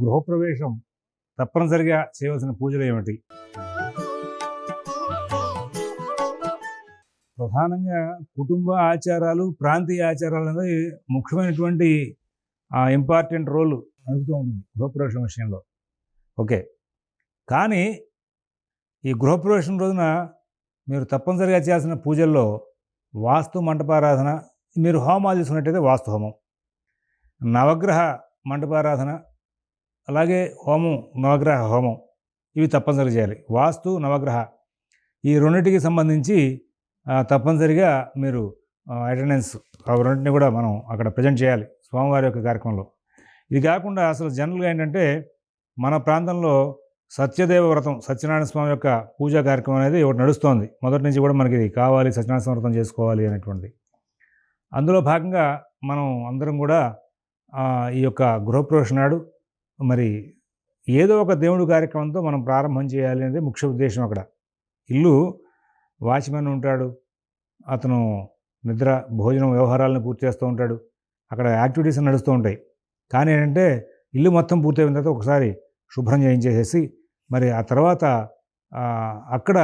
గృహప్రవేశం తప్పనిసరిగా చేయవలసిన పూజలు ఏమిటి? ప్రధానంగా కుటుంబ ఆచారాలు ప్రాంతీయ ఆచారాలు అనేది ముఖ్యమైనటువంటి ఇంపార్టెంట్ రోల్ నడుపుతూ ఉంటుంది గృహప్రవేశం విషయంలో. ఓకే. కానీ ఈ గృహప్రవేశం రోజున మీరు తప్పనిసరిగా చేయాల్సిన పూజల్లో వాస్తు మంటపారాధన మీరు హోమాలు చేసుకున్నట్టయితే వాస్తు హోమం. నవగ్రహ మంటపారాధన అలాగే హోమం నవగ్రహ హోమం ఇవి తప్పనిసరిగా చేయాలి. వాస్తు నవగ్రహ ఈ రెండింటికి సంబంధించి తప్పనిసరిగా మీరు అటెండెన్స్ ఆ రెండింటిని కూడా మనం అక్కడ ప్రజెంట్ చేయాలి స్వామివారి యొక్క కార్యక్రమంలో. ఇది కాకుండా అసలు జనరల్గా ఏంటంటే మన ప్రాంతంలో సత్యదేవ వ్రతం సత్యనారాయణ స్వామి యొక్క పూజా కార్యక్రమం అనేది ఒకటి నడుస్తోంది. మొదటి నుంచి కూడా మనకి ఇది కావాలి సత్యనారాయణ స్వామి వ్రతం చేసుకోవాలి అనేటువంటిది. అందులో భాగంగా మనం అందరం కూడా ఈ యొక్క గృహప్రవేశం నాడు మరి ఏదో ఒక దేవుడు కార్యక్రమంతో మనం ప్రారంభం చేయాలి అనేది ముఖ్య ఉద్దేశం అక్కడ. ఇల్లు వాచ్మెన్ ఉంటాడు. అతను నిద్ర భోజనం వ్యవహారాలను పూర్తి చేస్తూ ఉంటాడు. అక్కడ యాక్టివిటీస్ నడుస్తూ ఉంటాయి. కానీ ఏంటంటే ఇల్లు మొత్తం పూర్తయిన తర్వాత ఒకసారి శుభ్రం చేయించేసేసి మరి ఆ తర్వాత అక్కడ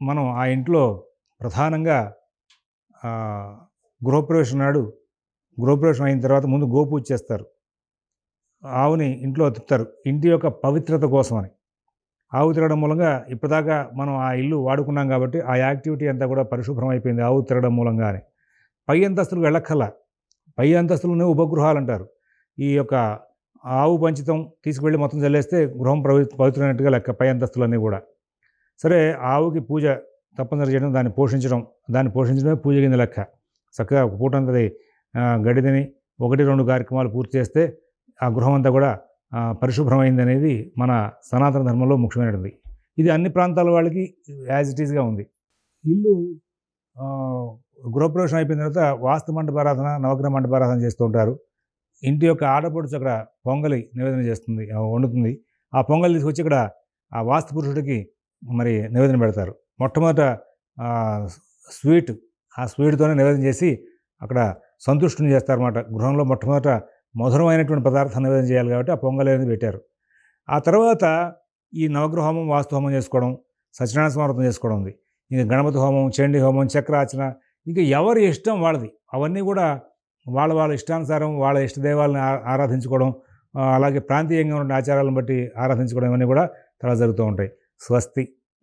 మనం ఆ ఇంట్లో ప్రధానంగా గృహప్రవేశం నాడు గృహప్రవేశం అయిన తర్వాత ముందు గోపూజ చేస్తారు. ఆవుని ఇంట్లో తిప్పుతారు ఇంటి యొక్క పవిత్రత కోసమని. ఆవు తిరగడం మూలంగా ఇప్పటిదాకా మనం ఆ ఇల్లు వాడుకున్నాం కాబట్టి ఆ యాక్టివిటీ అంతా కూడా పరిశుభ్రం అయిపోయింది ఆవు తిరగడం మూలంగానే. పై అంతస్తులు వెళ్ళక్కల పై అంతస్తులోనే ఉపగృహాలు అంటారు ఈ యొక్క ఆవు పంచితం తీసుకువెళ్ళి మొత్తం చల్లేస్తే గృహం పవి పవిత్రమైనట్టుగా లెక్క పై అంతస్తులన్నీ కూడా. సరే ఆవుకి పూజ తప్పనిసరి చేయడం దాన్ని పోషించడం దాన్ని పోషించడమే పూజ కింద లెక్క. చక్కగా ఒక పూట అంతది గడిదని ఒకటి రెండు కార్యక్రమాలు పూర్తి చేస్తే ఆ గృహం అంతా కూడా పరిశుభ్రమైంది అనేది మన సనాతన ధర్మంలో ముఖ్యమైనది. ఇది అన్ని ప్రాంతాల వాళ్ళకి యాజ్ ఇట్ ఈస్గా ఉంది. ఇల్లు గృహప్రవేశం అయిపోయిన తర్వాత వాస్తు మండపారాధన నవగ్రహ మండపారాధన చేస్తూ ఉంటారు. ఇంటి యొక్క ఆడపడుచు అక్కడ పొంగలి నివేదన చేస్తుంది వండుతుంది. ఆ పొంగలి తీసుకొచ్చి ఇక్కడ ఆ వాస్తు పురుషుడికి మరి నివేదన పెడతారు. మొట్టమొదట స్వీట్ ఆ స్వీట్తోనే నివేదన చేసి అక్కడ సంతుష్టిని చేస్తారన్నమాట. గృహంలో మొట్టమొదట మధురమైనటువంటి పదార్థాన్ని నివేదన చేయాలి కాబట్టి ఆ పొంగల్ అనేది పెట్టారు. ఆ తర్వాత ఈ నవగ్రహ హోమం వాస్తు హోమం చేసుకోవడం సత్యనారాయణ స్మారతం చేసుకోవడం ఉంది. ఇంకా గణపతి హోమం చండీ హోమం చక్రార్చన ఇంకా ఎవరి ఇష్టం వాళ్ళది. అవన్నీ కూడా వాళ్ళ వాళ్ళ ఇష్టానుసారం వాళ్ళ ఇష్టదైవాలను ఆరాధించుకోవడం అలాగే ప్రాంతీయంగా ఉన్న ఆచారాలను బట్టి ఆరాధించుకోవడం ఇవన్నీ కూడా చాలా జరుగుతూ ఉంటాయి. స్వస్తి.